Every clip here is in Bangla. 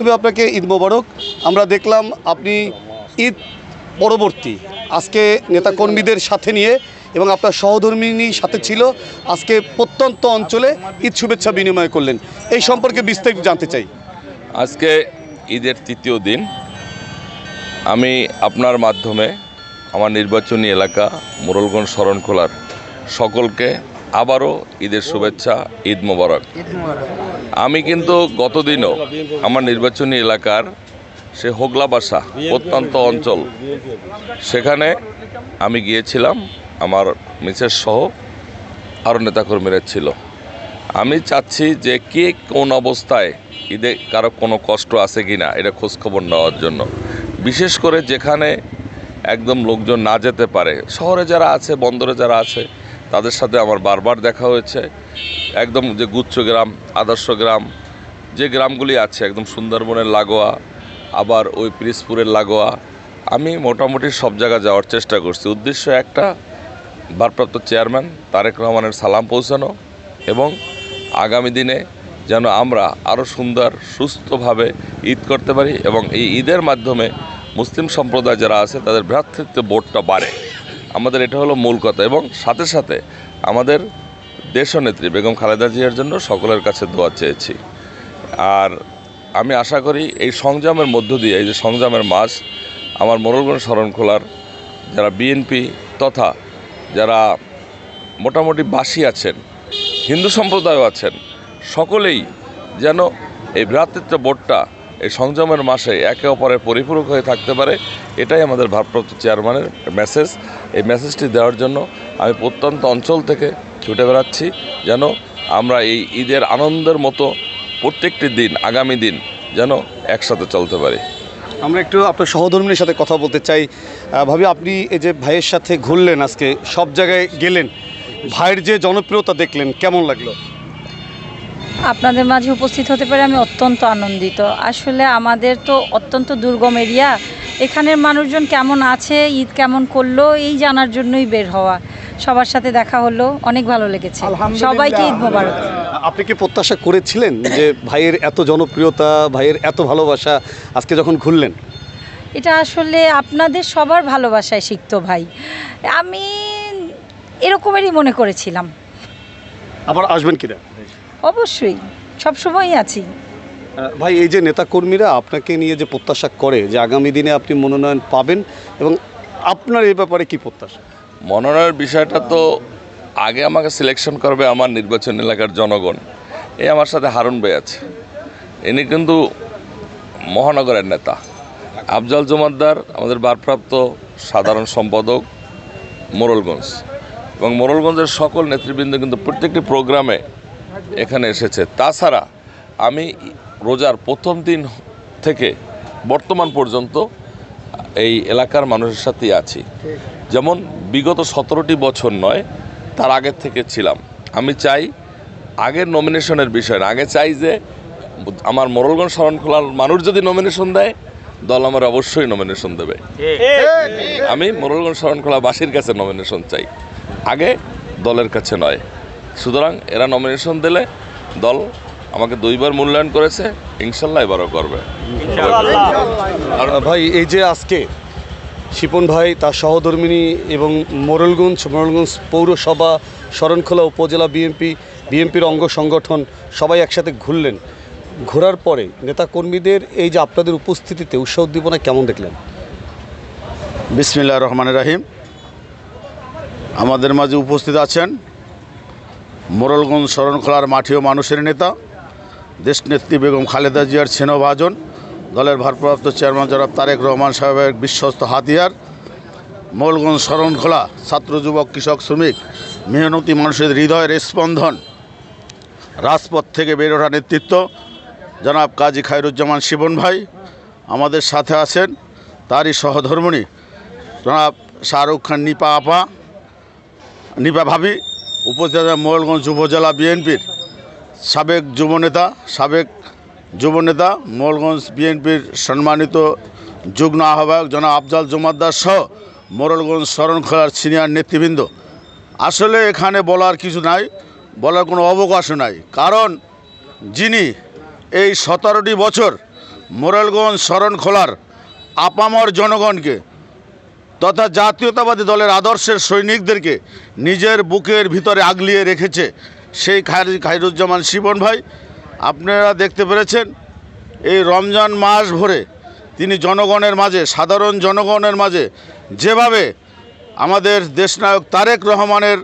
তবে আপনাকে ঈদ মোবারক। আমরা দেখলাম আপনি ঈদ পরবর্তী। আজকে নেতাকর্মীদের সাথে নিয়ে এবং আপনার সহধর্মিনী সাথে ছিল। আজকে প্রত্যন্ত অঞ্চলে ঈদ শুভেচ্ছা বিনিময় করলেন। এই সম্পর্কে বিস্তারিত জানতে চাই। আজকে ঈদের তৃতীয় দিন। আমি আপনার মাধ্যমে আমার নির্বাচনী এলাকা মোরলগঞ্জ শরণখোলার সকলকে আবারও ঈদের শুভেচ্ছা ঈদ মোবারক। আমি কিন্তু গতদিনও আমার নির্বাচনী এলাকার সে হোগলা বাসা প্রত্যন্ত অঞ্চল। সেখানে আমি গিয়েছিলাম আমার মিসেস সহ আরও নেতাকর্মীরা ছিল। আমি চাচ্ছি যে কে কোন অবস্থায় ঈদে কারও কোনো কষ্ট আছে কি না এটা খোঁজখবর নেওয়ার জন্য। বিশেষ করে যেখানে একদম লোকজন না যেতে পারে শহরে যারা আছে বন্দরে যারা আছে তাদের সাথে আমার বারবার দেখা হয়েছে। একদম যে গুচ্ছ গ্রাম, আদর্শ গ্রাম, যে গ্রামগুলি আছে, একদম সুন্দরবনের লাগোয়া, আবার ওই পিরিসপুরের লাগোয়া, আমি মোটামুটি সব জায়গা যাওয়ার চেষ্টা করছি। উদ্দেশ্য একটা, ভারপ্রাপ্ত চেয়ারম্যান তারেক রহমানের সালাম পৌঁছানো এবং আগামী দিনে যেন আমরা আরও সুন্দর, সুস্থভাবে ঈদ করতে পারি এবং এই ঈদের মাধ্যমে মুসলিম সম্প্রদায় যারা আছে, তাদের ভ্রাতৃত্ব বোধটা বাড়ে। আমাদের এটা হলো মূল কথা। এবং সাথে সাথে আমাদের দেশনেত্রী বেগম খালেদা জিয়ার জন্য সকলের কাছে দোয়া চেয়েছি। আর আমি আশা করি এই সংযমের মধ্য দিয়ে, এই যে সংযমের মাস আমার মোরলগঞ্জ শরণখোলার যারা বিএনপি তথা যারা মোটামুটি বাসী আছেন, হিন্দু সম্প্রদায়ও আছেন, সকলেই যেন এই ভ্রাতৃত্ব বোর্ডটা এই সংযমের মাসে একে অপরের পরিপূরক হয়ে থাকতে পারে, এটাই আমাদের ভারপ্রাপ্ত চেয়ারম্যানের মেসেজ এই মেসেজটি দেওয়ার জন্য আমি প্রত্যন্ত অঞ্চল থেকে ছুটে বেড়াচ্ছি, যেন আমরা এই ঈদের আনন্দের মতো প্রত্যেকটি দিন, আগামী দিন যেন একসাথে চলতে পারি। আমরা একটু আপনার সহধর্মীর সাথে কথা বলতে চাই। ভাবি, আপনি এই যে ভাইয়ের সাথে ঘুরলেন আজকে, সব জায়গায় গেলেন, ভাইয়ের যে জনপ্রিয়তা দেখলেন, কেমন লাগল? আপনাদের মাঝে উপস্থিত হতে পারে আমি অত্যন্ত আনন্দিত। আসলে আমাদের তো অত্যন্ত দুর্গম এরিয়া। এখানের মানুষজন কেমন আছে ঈদ কেমন করল এই জানার জন্যই বের হওয়া। সবার সাথে দেখা হলো অনেক ভালো লেগেছে। সবাইকে ঈদ মোবারক। আপনি কি প্রত্যাশা করেছিলেন যে ভাইয়ের এত জনপ্রিয়তা ভাইয়ের এত ভালোবাসা আজকে যখন ঘুরলেন? এটা আসলে আপনাদের সবার ভালোবাসায় শিখতো ভাই। আমি এরকমেরই মনে করেছিলাম। আবার আসবেন কিনা? অবশ্যই সবসময়ই আছি। ভাই এই যে নেতাকর্মীরা আপনাকে নিয়ে যে প্রত্যাশা করে যে আগামী দিনে আপনি মনোনয়ন পাবেন এবং আপনার এই ব্যাপারে কি প্রত্যাশা? মনোনয়নের বিষয়টা তো আগে আমাকে সিলেকশন করবে আমার নির্বাচন এলাকার জনগণ। এই আমার সাথে হারুন ভাই আছে। ইনি কিন্তু মহানগরের নেতা। আফজাল জমাদ্দার আমাদের ভারপ্রাপ্ত সাধারণ সম্পাদক মোরলগঞ্জ। এবং মোরলগঞ্জের সকল নেতৃবৃন্দ কিন্তু প্রত্যেকটি প্রোগ্রামে এখানে এসেছে। তাছাড়া আমি রোজার প্রথম দিন থেকে বর্তমান পর্যন্ত এই এলাকার মানুষের সাথেই আছি। যেমন বিগত সতেরোটি বছর নয়, তার আগের থেকে ছিলাম। আমি চাই আগের নমিনেশনের বিষয় আগে চাই যে আমার মোরলগঞ্জ শরণখোলার মানুষ যদি নমিনেশন দেয়, দল আমার অবশ্যই নমিনেশন দেবে। আমি মোরলগঞ্জ শরণখোলাবাসীর কাছে নমিনেশন চাই। আগে দলের কাছে নয়। সুতরাং এরা নমিনেশন দিলে দল আমাকে দুইবার মূল্যায়ন করেছে ইনশাল্লাহ এবারও করবে। আর ভাই এই যে আজকে শিপন ভাই তার সহধর্মিনী এবং মোরলগঞ্জ মোরলগঞ্জ পৌরসভা শরণখোলা উপজেলা বিএনপি বিএনপির অঙ্গ সংগঠন সবাই একসাথে ঘুরলেন। ঘোরার পরে নেতাকর্মীদের এই যে আপনাদের উপস্থিতিতে উৎসাহ উদ্দীপনা কেমন দেখলেন? বিসমিল্লাহ রহমান রাহিম। আমাদের মাঝে উপস্থিত আছেন মোরলগঞ্জ শরণখোলার মাঠীয় মানুষের নেতা, দেশনেত্রী বেগম খালেদা জিয়ার সেনভাজন, দলের ভারপ্রাপ্ত চেয়ারম্যান জনাব তারেক রহমান সাহেবের বিশ্বস্ত হাতিয়ার, মোরলগঞ্জ শরণখোলা ছাত্র যুবক কৃষক শ্রমিক, মেহনতি মানুষের হৃদয়ের স্পন্দন, রাজপথ থেকে বের ওঠা নেতৃত্ব, জনাব কাজী খায়রুজ্জামান শিবন ভাই আমাদের সাথে আছেন, তারই সহধর্মণী জনাব শাহরুখ খান নিপা আপা, নিপা ভাবি উপজেলা মোবাইলগঞ্জ উপজেলা বিএনপির সাবেক যুবনেতা সাবেক যুবনেতা মোড়লগঞ্জ বিএনপির সম্মানিত যুগ্ম আহ্বায়ক জনাব আফজাল জমাদ্দার সহ মোড়লগঞ্জ শরণখোলার সিনিয়র নেতৃবৃন্দ। আসলে এখানে বলার কিছু নাই, বলার কোনো অবকাশও নাই, কারণ যিনি এই সতেরোটি বছর মোরেলগঞ্জ শরণখোলার আপামর জনগণকে তথা জাতীয়তাবাদী দলের আদর্শের সৈনিকদেরকে নিজের বুকের ভিতরে আগলিয়ে রেখেছে সেই খায়র খায়রুজ্জামান শিবন ভাই। আপনারা দেখতে পেরেছেন, এই রমজান মাস ভরে তিনি জনগণের মাঝে, সাধারণ জনগণের মাঝে যেভাবে আমাদের দেশনায়ক তারেক রহমানের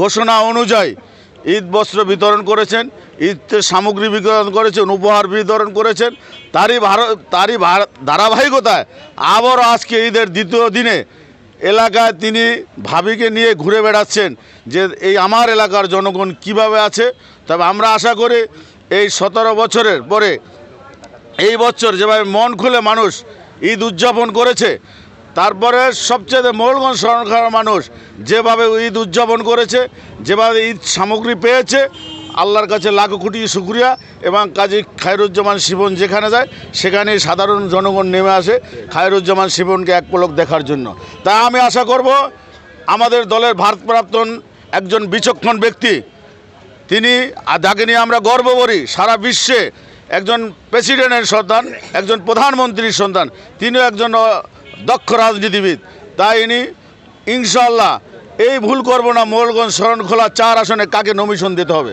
ঘোষণা অনুযায়ী ঈদ বস্ত্র বিতরণ করেছেন ঈদের সামগ্রী বিতরণ করেছেন, উপহার বিতরণ করেছেন। তারই ভারত তারই ধারাবাহিকতায় আবারও আজকে ঈদের দ্বিতীয় দিনে এলাকায় তিনি ভাবিকে নিয়ে ঘুরে বেড়াচ্ছেন যে এই আমার এলাকার জনগণ কীভাবে আছে। তবে আমরা আশা করি এই সতেরো বছরের পরে এই বছর যেভাবে মন খুলে মানুষ ঈদ উদযাপন করেছে তারপরে সবচেয়ে মোড়লগঞ্জ শরণখানার মানুষ যেভাবে ঈদ উদযাপন করেছে, যেভাবে ঈদ সামগ্রী পেয়েছে, আল্লাহর কাছে লাখো কোটি শুক্রিয়া এবং কাজী খায়রুজ্জামান শিবন যেখানে যায় সেখানে সাধারণ জনগণ নেমে আসে খায়রুজ্জামান শিবনকে এক পলক দেখার জন্য। তাই আমি আশা করব, আমাদের দলের ভারপ্রাপ্ত একজন বিচক্ষণ ব্যক্তি, তিনি যাকে নিয়ে আমরা গর্ব করি, সারা বিশ্বে একজন প্রেসিডেন্টের সন্তান, একজন প্রধানমন্ত্রীর সন্তান, তিনিও একজন দক্ষ রাজনীতিবিদ। তাই ইনি ইনশাল্লাহ এই ভুল করব না মোড়লগঞ্জ শরণখোলা চার আসনে কাকে নমিশন দিতে হবে?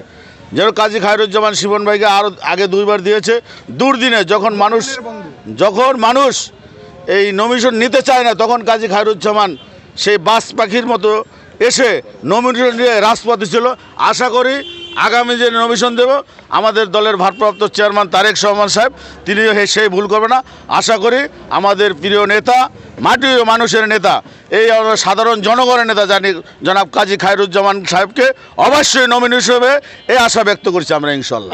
যেন কাজী খায়রুজ্জামান শিবন ভাইকে আরও আগে দুইবার দিয়েছে। দুর্দিনে যখন মানুষ যখন মানুষ এই নমিশন নিতে চায় না, তখন কাজী খায়রুজ্জামান সেই বাস পাখির মতো এসে নমিনেশন নিয়ে রাজপথে ছিল। আশা করি আগামী যে নমিশন দেব, আমাদের দলের ভারপ্রাপ্ত চেয়ারম্যান তারেক রহমান সাহেব, তিনিও সেই ভুল করবে না। আশা করি আমাদের প্রিয় নেতা মাটি মানুষের নেতা, এই সাধারণ জনগণের নেতা জানি, জনাব কাজী খায়রুজ্জামান সাহেবকে অবশ্যই নমিনি হিসেবে এই আশা ব্যক্ত করছি আমরা ইনশাল্লাহ